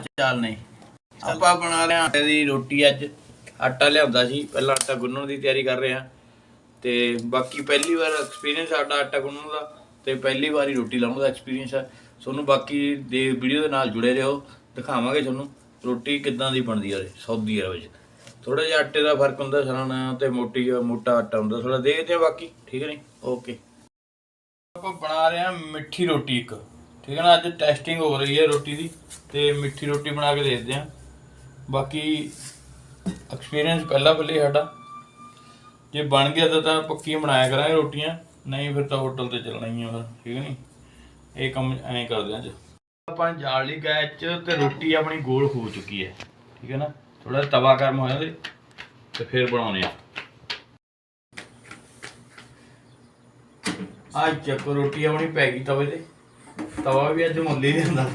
ਚਾਲ ਨਹੀਂ। ਆਪਾਂ ਬਣਾ ਰਹੇ ਹਾਂ ਆਟੇ ਦੀ ਰੋਟੀ ਅੱਜ। ਆਟਾ ਲਿਆਉਂਦਾ ਸੀ, ਪਹਿਲਾਂ ਆਟਾ ਗੁੰਨਣ ਦੀ ਤਿਆਰੀ ਕਰ ਰਹੇ ਹਾਂ। ਤੇ ਬਾਕੀ ਪਹਿਲੀ ਵਾਰ ਐਕਸਪੀਰੀਅੰਸ ਸਾਡਾ ਆਟਾ ਗੁੰਨਣ ਦਾ, ਤੇ ਪਹਿਲੀ ਵਾਰੀ ਰੋਟੀ ਲਾਉਣ ਦਾ ਐਕਸਪੀਰੀਅੰਸ ਹੈ ਤੁਹਾਨੂੰ ਬਾਕੀ ਦੇ ਵੀਡੀਓ ਦੇ ਨਾਲ ਜੁੜੇ ਰਹੋ, ਦਿਖਾਵਾਂਗੇ ਤੁਹਾਨੂੰ ਰੋਟੀ ਕਿੱਦਾਂ ਦੀ ਬਣਦੀ ਆ ਸਾਊਦੀ ਅਰਬ ਵਿੱਚ। ਥੋੜਾ ਜਿਹਾ ਆਟੇ ਦਾ ਫ਼ਰਕ ਹੁੰਦਾ, ਸਰਾਂ ਤੇ ਮੋਟੀ, ਮੋਟਾ ਆਟਾ ਹੁੰਦਾ ਥੋੜਾ ਦੇਖਦੇ ਹਾਂ ਬਾਕੀ, ਠੀਕ ਹੈ ਨਹੀਂ? ਓਕੇ ਆਪਾਂ ਬਣਾ ਰਹੇ ਹਾਂ ਮਿੱਠੀ ਰੋਟੀ ਇੱਕ। ਠੀਕ ਹੈ ਨਾ, ਅੱਜ ਟੈਸਟਿੰਗ ਹੋ ਰਹੀ ਹੈ ਰੋਟੀ ਦੀ ਤੇ ਮਿੱਠੀ ਰੋਟੀ ਬਣਾ ਕੇ ਦੇਖਦੇ ਹਾਂ। ਬਾਕੀ ਐਕਸਪੀਰੀਅੰਸ ਪਹਿਲਾਂ ਪਹਿਲੇ ਸਾਡਾ। ਜੇ ਬਣ ਗਿਆ ਤਾਂ ਤਾਂ ਪੱਕੀ ਬਣਾਇਆ ਕਰਾਂਗੇ ਰੋਟੀਆਂ, ਨਹੀਂ ਫਿਰ ਤਾਂ ਹੋਟਲ ਤੇ ਚੱਲਣਾ ਹੀ ਆ ਫਿਰ, ਠੀਕ ਨਹੀਂ ਇਹ ਕੰਮ ਐਂ ਕਰਦੇ ਹਾਂ ਅੱਜ। ਆਪਾਂ ਜਾਲ ਲਈ ਗੈਸ 'ਚ ਤੇ ਰੋਟੀ ਆਪਣੀ ਗੋਲ ਹੋ ਚੁੱਕੀ ਹੈ, ਠੀਕ ਹੈ ਨਾ? ਥੋੜਾ ਤਵਾ ਗਰਮ ਹੋ ਜਾਵੇ ਤੇ ਫਿਰ ਬਣਾਉਣੇ ਆ ਆ ਚੱਕੋ, ਰੋਟੀ ਆਪਣੀ ਪੈ ਗਈ ਤਵੇ ਤੇ। ਤਵਾ ਵੀ ਅੱਜ ਮੁੱਲੀ ਲਿਆਂਦਾ